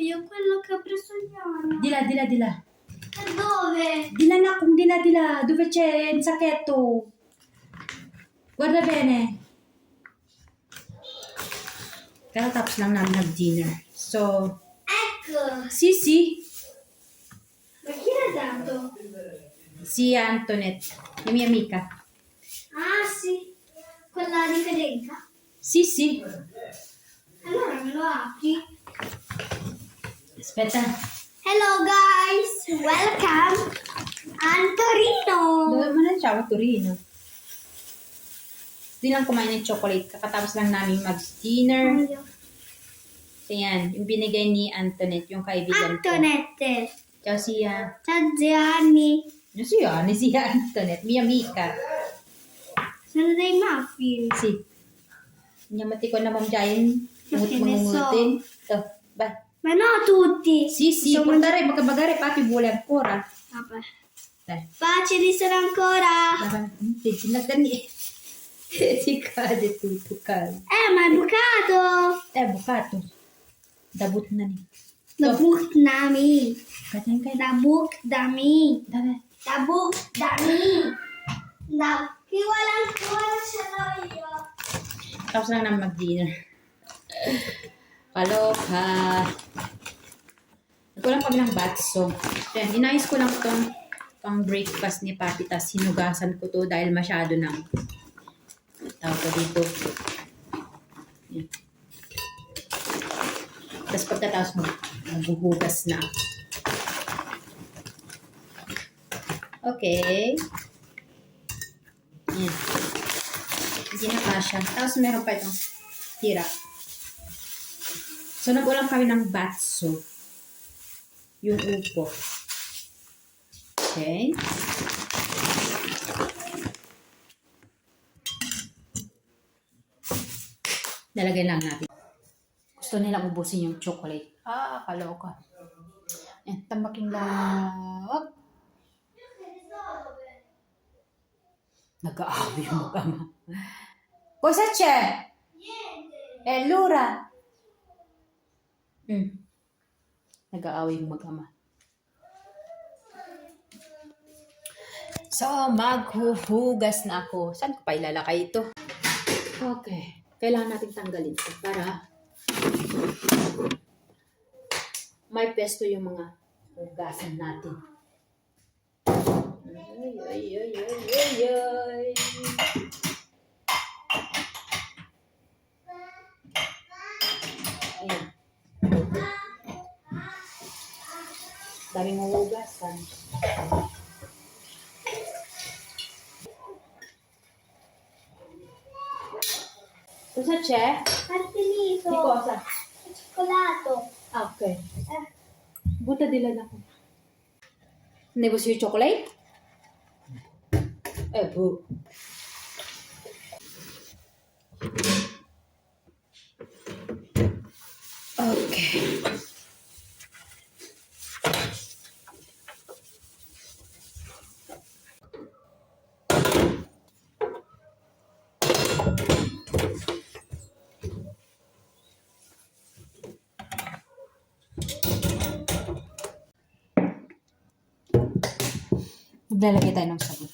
io quello che ho preso Iana. Di là, di là, di là. Ma dove? Di là kung di là, di là. Dove c'è il sacchetto? Guarda bene. Katatapos lang namin nag-dinner. So, Ecco. si, si. Ma chi l'ha dato? Si Antoinette, la mia amica. Ah, sì. Quella di Fedenca. Sì, sì. Allora me lo apri. Aspetta. Hello guys, welcome a Torino. Dove mo na siya? Torino. Hindi lang kumain ng chocolate. Kakatapos lang namin mag-dinner. So, yan. Yung binigay ni Antoinette, yung kaibigan ko. Antonette. Ciao, siya. Ciao Gianni. Yung siya, ni siya Antoinette. Mia amica. Sono dei muffin. Si. Nyamati ko na so. mangungutin. Ito. Ba? Ma no tutti! Sì, sì, Insomma... portare, magari papi vuole ancora. Vabbè. Beh. Facili sono ancora! Dici la Ti cade tutto, cade. Eh, ma è bucato! È bucato. Da Butnami. Da butnami. Da butnami. Da butnami. Da... Chi vuole ancora ce l'ho io. Cosa una mattina. Kaloka. Nagkulang kami ng batso. Then, inayos ko lang itong pang breakfast ni Papi. Tapos hinugasan ko to dahil masyado nang tawag ko dito. Yan. Tapos pagkatapos mag maghuhugas na. Okay. Yan. Hindi na kasha. Tapos meron pa itong tira. So, nag-ulam kami ng batso. Yung upo. Okay. Nalagay lang natin. Gusto nila ubusin yung chocolate. Ah, kaloka. Yan, tambaking lang. Nag-aawi yung mag-ama. Cosa c'è? Eh, allora? Hmm. Nag-aaway yung mag-ama. So, maghuhugas na ako. Saan ko pa ilalakay ito? Okay. Kailangan natin tanggalin ito para may pesto yung mga hugasan natin. Ay, ay, ay, ay, ay, ay. Daming huhugasan. Cosa c'è? Martellito. Di cosa? Cioccolato. Ah, ok. Eh. Buta dila na ko. Nebos yung chocolate? Eh, bu. Okay. Maglalagay tayo ng sabon.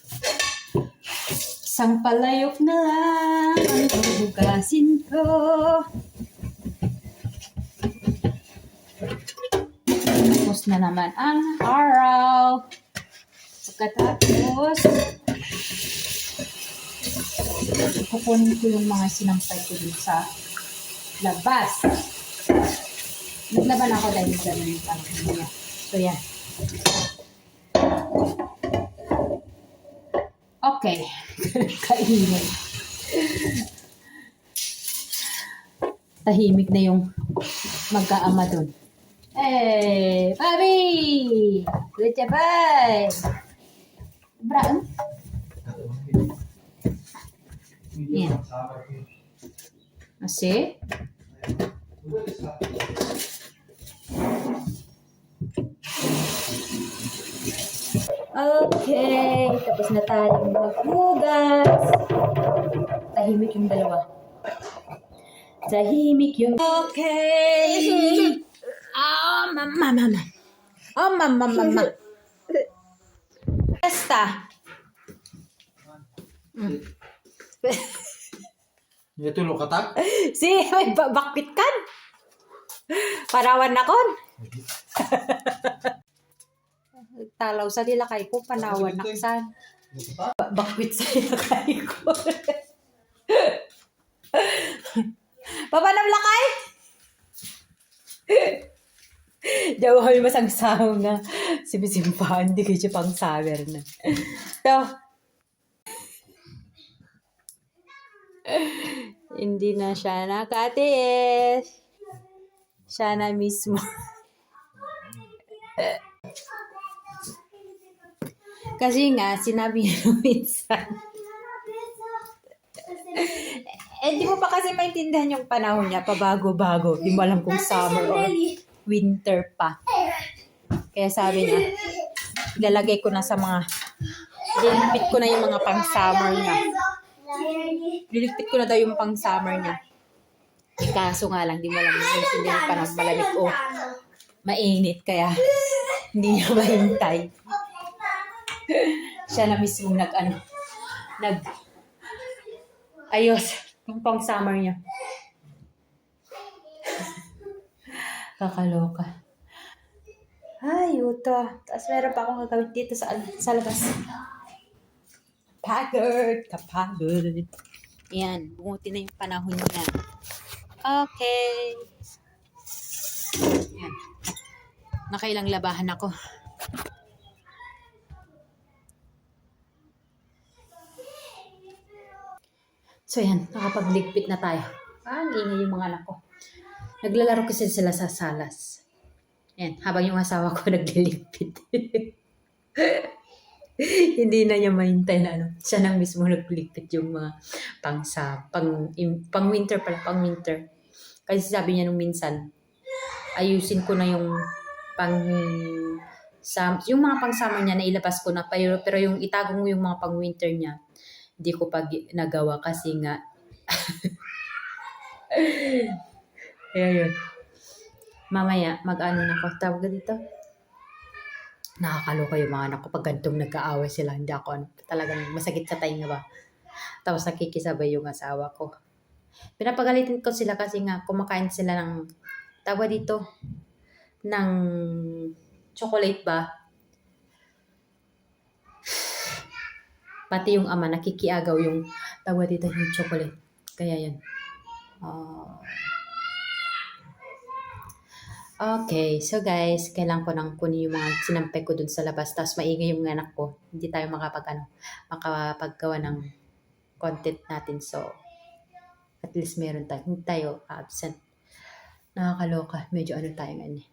Isang palayok na lang ang huhugasin ko. Tapos na naman ang araw. Pagkatapos, kukunin ko yung mga sinampay ko dun sa labas. Naglaban ako dahil gano'n yung. So, yan. Okay. Kainin. Tahimik na yung magkaama dun. Hey, Papi! Good job, bye! Brown? Yan. Asi? Okay, tapos na tayong maghugas. Tahimik yung dalawa. Tahimik yung... Okay! Ah, Mama, mama. Oh, mama, mama. Basta. Mm. Ito lo katak. si, may ba- bakpit kan. Parawan na kon. Talaw sa nilakay ko, panawan na san. Ba- Bakwit sa nilakay ko. Papanam lakay? Jawahay masangsaw nga. Sibisimpahan, di kayo pang sawer na. To. Hindi na siya nakatiis. Siya na mismo. Kasi nga, sinabi niya minsan, eh, di mo pa kasi maintindihan yung panahon niya, pabago-bago. Di mo alam kung summer or winter pa. Kaya sabi niya, ilalagay ko na sa mga, liligpit ko na yung mga pang-summer niya. Liligpit ko na daw yung pang-summer niya. Kaso nga lang, di mo alam maintindihan pa ng malamig o mainit. Kaya, hindi niya mahintay. Siya na mismo nag, ano, nag, ayos, yung pang-summer niya. Kakaloka. Ay, uto. Tapos meron pa akong gagawin dito sa, sa labas. Pagod, kapagod. Yan, bumuti na yung panahon niya. Okay. Yan. Nakailang labahan ako. So yan, nakapagligpit na tayo. Ah, ang ingay yung mga anak ko. Naglalaro kasi sila sa salas. Yan, habang yung asawa ko nagliligpit. Hindi na niya mahintay na ano. Siya nang mismo nagligpit yung mga pang sa pang im- pang winter pala, pang winter. Kasi sabi niya nung minsan, ayusin ko na yung pang sam yung mga pang summer niya nailabas ko na pero, pero yung itago mo yung mga pang winter niya hindi ko pa nagawa kasi nga kaya yun. Mamaya mag-ano na ako. Tawag dito. Nakakaloka yung mga anak ko. Pag gantong nagkaaway sila hindi ako ano talagang masakit sa tainga ba? Tapos nakikisabay yung asawa ko. Pinapagalitin ko sila kasi nga kumakain sila ng tawag dito ng chocolate ba pati yung ama nakikiagaw yung tawag dito yung chocolate kaya yan Ah. Okay, so guys, kailangan ko nang kunin yung mga sinampay ko dun sa labas. Tapos maingay yung anak ko. Hindi tayo makapag, ano, makapaggawa ng content natin. So, at least meron tayo. Hindi tayo absent. Nakakaloka. Medyo ano tayo ngayon eh.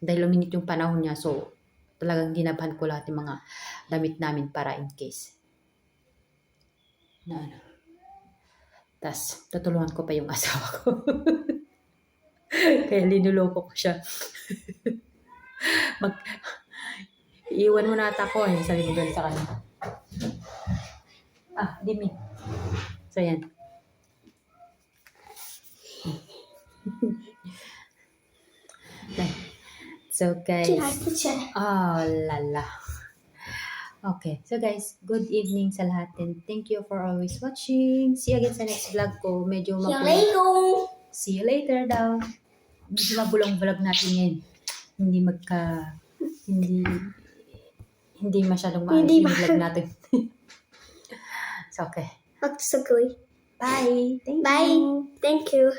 Dahil luminit yung panahon niya, so talagang ginabahan ko lahat yung mga damit namin para in case. Na ano. Tapos, tutulungan ko pa yung asawa ko. Kaya linuloko ko siya. Mag, iwan mo na ata ko. Yung sabi ko sa kanya. Ah, Dimi. So, yan. so, guys. Oh, lala. Okay. So, guys, good evening sa lahat and thank you for always watching. See you again sa next vlog ko. Medyo magulang. See you later daw. Medyo magulang vlog natin ngayon. Hindi magka... Hindi... Hindi masyadong maayos Hindi yung vlog natin. so, okay. Magsagoy. Bye. Thank Bye. you. Thank you.